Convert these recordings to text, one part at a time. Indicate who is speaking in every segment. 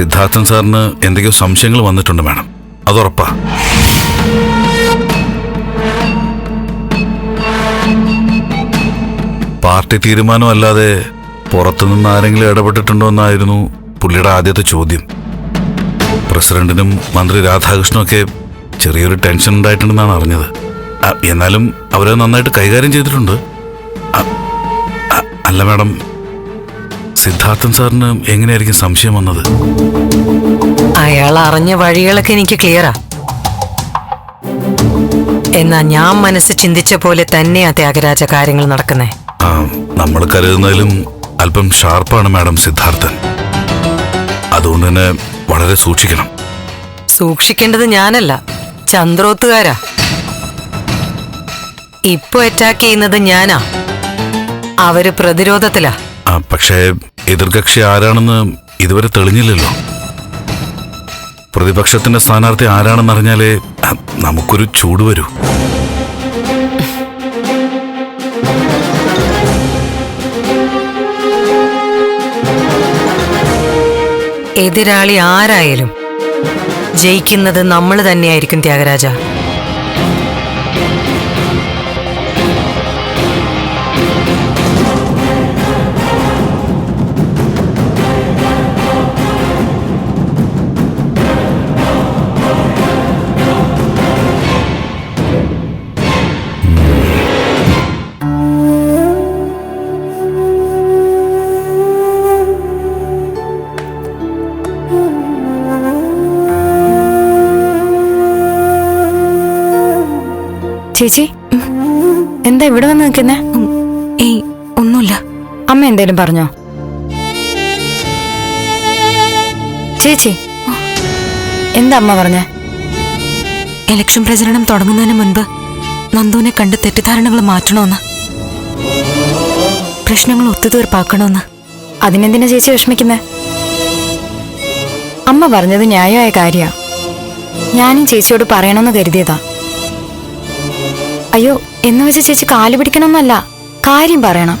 Speaker 1: സിദ്ധാർത്ഥൻ സാറിന് എന്തെങ്കിലും സംശയങ്ങൾ വന്നിട്ടുണ്ട് മാഡം. അതുറപ്പാ പാർട്ടി തീരുമാനമല്ലാതെ പുറത്തുനിന്ന് ആരെങ്കിലും ഇടപെട്ടിട്ടുണ്ടോ എന്നായിരുന്നു പുള്ളിയുടെ ആദ്യത്തെ ചോദ്യം. പ്രസിഡന്റിനും മന്ത്രി രാധാകൃഷ്ണനും ഒക്കെ ചെറിയൊരു ടെൻഷൻ ഉണ്ടായിട്ടുണ്ടെന്നാണ് അറിഞ്ഞത്. എന്നാലും അവരെ നന്നായിട്ട് കൈകാര്യം ചെയ്തിട്ടുണ്ട്. അല്ല മാഡം സിദ്ധാർത്ഥൻ സാറിന് എങ്ങനെയായിരിക്കും സംശയം വന്നത്?
Speaker 2: അയാൾ അറിഞ്ഞ വഴികളൊക്കെ എനിക്ക് ക്ലിയറാ. എന്നാ ഞാൻ മനസ്സ് ചിന്തിച്ച പോലെ തന്നെയാ ത്യാഗരാജ കാര്യങ്ങൾ നടക്കുന്നേ.
Speaker 1: നമ്മൾ കരുതുന്നതിലും അല്പം ഷാർപ്പാണ് മാഡം സിദ്ധാർത്ഥൻ. അതുകൊണ്ട് തന്നെ വളരെ സൂക്ഷിക്കണം.
Speaker 2: സൂക്ഷിക്കേണ്ടത് ഞാനല്ല ചന്ദ്രോത്തുകാരാ. ഇപ്പൊ അറ്റാക്ക് ചെയ്യുന്നത് ഞാനാ. അവർ പ്രതിരോധത്തിലാ.
Speaker 1: പക്ഷേ എതിർകക്ഷി ആരാണെന്ന് ഇതുവരെ തെളിഞ്ഞില്ലല്ലോ. പ്രതിപക്ഷത്തിന്റെ സ്ഥാനാർത്ഥി ആരാണെന്ന് അറിഞ്ഞാലേ നമുക്കൊരു ചൂട് വരൂ.
Speaker 2: എതിരാളി ആരായാലും ജയിക്കുന്നത് നമ്മൾ തന്നെയായിരിക്കും ത്യാഗരാജ.
Speaker 3: ചേച്ചി എന്താ ഇവിടെ വന്ന് നിൽക്കുന്നേ?
Speaker 4: ഏയ് ഒന്നുമില്ല.
Speaker 3: അമ്മ എന്തേലും പറഞ്ഞോ? ചേച്ചി എന്താ അമ്മ പറഞ്ഞേ?
Speaker 4: ഇലക്ഷൻ പ്രചരണം തുടങ്ങുന്നതിന് മുൻപ് നന്ദുവിനെ കണ്ട് തെറ്റിദ്ധാരണകൾ മാറ്റണമെന്ന് പ്രശ്നങ്ങൾ ഒത്തുതീർപ്പാക്കണമെന്ന്
Speaker 3: അതിനെന്തിനാ ചേച്ചി വിഷമിക്കുന്നേ? അമ്മ പറഞ്ഞത് ന്യായമായ കാര്യമാണ് ഞാനും ചേച്ചിയോട് പറയണമെന്ന് കരുതിയതാ. അയ്യോ എന്ന് വെച്ച് ചേച്ചി കാൽ പിടിക്കണമെന്നല്ല. കാര്യം പറയണം.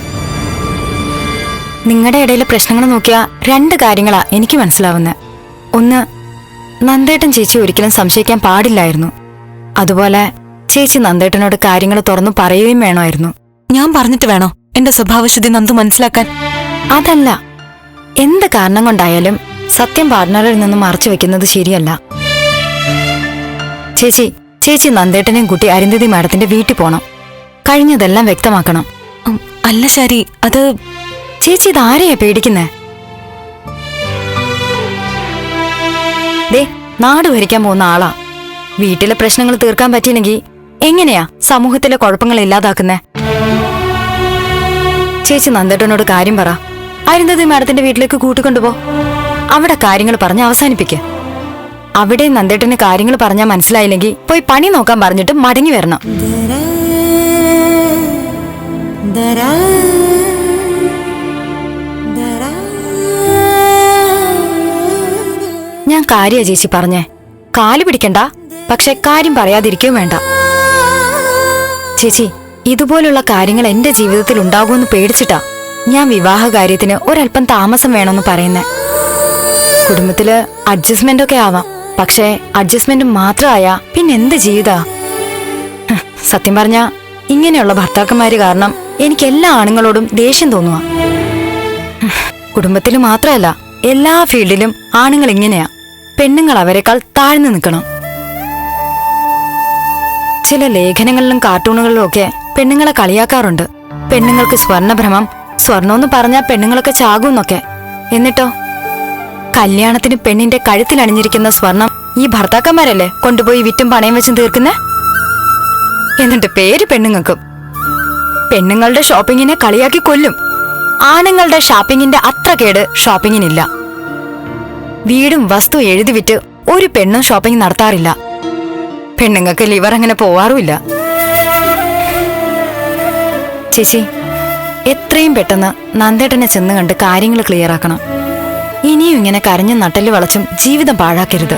Speaker 3: നിങ്ങളുടെ ഇടയിലെ പ്രശ്നങ്ങൾ നോക്കിയാ രണ്ട് കാര്യങ്ങളാ എനിക്ക് മനസ്സിലാവുന്നത് ഒന്ന് നന്ദേട്ടൻ ചേച്ചി ഒരിക്കലും സംശയിക്കാൻ പാടില്ലായിരുന്നു. അതുപോലെ ചേച്ചി നന്ദേട്ടനോട് കാര്യങ്ങൾ തുറന്നു പറയുകയും വേണമായിരുന്നു.
Speaker 4: ഞാൻ പറഞ്ഞിട്ട് വേണോ? എന്റെ സ്വഭാവശുദ്ധി നന്ദു മനസ്സിലാക്കാൻ.
Speaker 3: അതല്ല എന്ത് കാരണം കൊണ്ടായാലും സത്യം പാർട്ട്ണറിൽ നിന്ന് മറച്ചു വെക്കുന്നത് ശരിയല്ല. ചേച്ചി ചേച്ചി നന്ദേട്ടനെയും കൂട്ടി അരുന്ധതി മാഡത്തിന്റെ വീട്ടിൽ പോണം. കഴിഞ്ഞതെല്ലാം വ്യക്തമാക്കണം.
Speaker 4: ഉം, അല്ല ശരി അത്
Speaker 3: ചേച്ചി ഇതാരെയാ പേടിക്കുന്നേ? ദേ നാട് ഭരിക്കാൻ പോകുന്ന ആളാ. വീട്ടിലെ പ്രശ്നങ്ങൾ തീർക്കാൻ പറ്റിയില്ലെങ്കിൽ എങ്ങനെയാ സമൂഹത്തിലെ കുഴപ്പങ്ങൾ ഇല്ലാതാക്കുന്നേ? ചേച്ചി നന്ദേട്ടനോട് കാര്യം പറ. അരുന്ധതി മാഡത്തിന്റെ വീട്ടിലേക്ക് കൂട്ടിക്കൊണ്ടുപോ. അവിടെ കാര്യങ്ങൾ പറഞ്ഞ് അവസാനിപ്പിക്ക. അവിടെ നന്ദേട്ടന് കാര്യങ്ങൾ പറഞ്ഞാൽ മനസ്സിലായില്ലെങ്കിൽ പോയി പണി നോക്കാൻ പറഞ്ഞിട്ട് മടങ്ങി വരണം. ഞാൻ കാര്യ ചേച്ചി പറഞ്ഞേ. കാൽ പിടിക്കണ്ട പക്ഷെ കാര്യം പറയാതിരിക്കുകയും വേണ്ട. ചേച്ചി ഇതുപോലുള്ള കാര്യങ്ങൾ എന്റെ ജീവിതത്തിൽ ഉണ്ടാകുമെന്ന് പേടിച്ചിട്ടാ ഞാൻ വിവാഹ കാര്യത്തിന് ഒരല്പം താമസം വേണമെന്ന് പറയുന്നേ. കുടുംബത്തിൽ അഡ്ജസ്റ്റ്മെന്റ് ഒക്കെ ആവാം. പക്ഷേ അഡ്ജസ്റ്റ്മെന്റ് മാത്രമായ പിന്നെ എന്ത് ജീവിതാ സത്യം പറഞ്ഞ ഇങ്ങനെയുള്ള ഭർത്താക്കന്മാര് കാരണം എനിക്ക് എല്ലാ ആണുങ്ങളോടും ദേഷ്യം തോന്നുക കുടുംബത്തിൽ മാത്രമല്ല എല്ലാ ഫീൽഡിലും ആണുങ്ങൾ ഇങ്ങനെയാ. പെണ്ണുങ്ങൾ അവരെക്കാൾ താഴ്ന്നു നിൽക്കണം. ചില ലേഖനങ്ങളിലും കാർട്ടൂണുകളിലും ഒക്കെ പെണ്ണുങ്ങളെ കളിയാക്കാറുണ്ട്. പെണ്ണുങ്ങൾക്ക് സ്വർണഭ്രമം സ്വർണമെന്ന് പറഞ്ഞാൽ പെണ്ണുങ്ങളൊക്കെ ചാകുന്നൊക്കെ എന്നിട്ടോ? കല്യാണത്തിന് പെണ്ണിന്റെ കഴുത്തിൽ അണിഞ്ഞിരിക്കുന്ന സ്വർണം ഈ ഭർത്താക്കന്മാരല്ലേ കൊണ്ടുപോയി വിറ്റും പണയം വെച്ചും തീർക്കുന്നേ? എന്നിട്ട് പേര് പെണ്ണുങ്ങൾക്കും. പെണ്ണുങ്ങളുടെ ഷോപ്പിങ്ങിനെ കളിയാക്കി കൊല്ലും. ആണുങ്ങളുടെ ഷോപ്പിങ്ങിന്റെ അത്ര കേട് ഷോപ്പിങ്ങിനില്ല. വീടും വസ്തു എഴുതി വിറ്റ് ഒരു പെണ്ണും ഷോപ്പിംഗ് നടത്താറില്ല. പെണ്ണുങ്ങൾക്ക് ലിവർ അങ്ങനെ പോവാറുമില്ല. ചേച്ചി എത്രയും പെട്ടെന്ന് നന്ദേട്ടനെ ചെന്ന് കണ്ട് കാര്യങ്ങൾ ക്ലിയർ ആക്കണം. ഇനിയും ഇങ്ങനെ കരഞ്ഞും നട്ടൽ വളച്ചും ജീവിതം പാഴാക്കരുത്.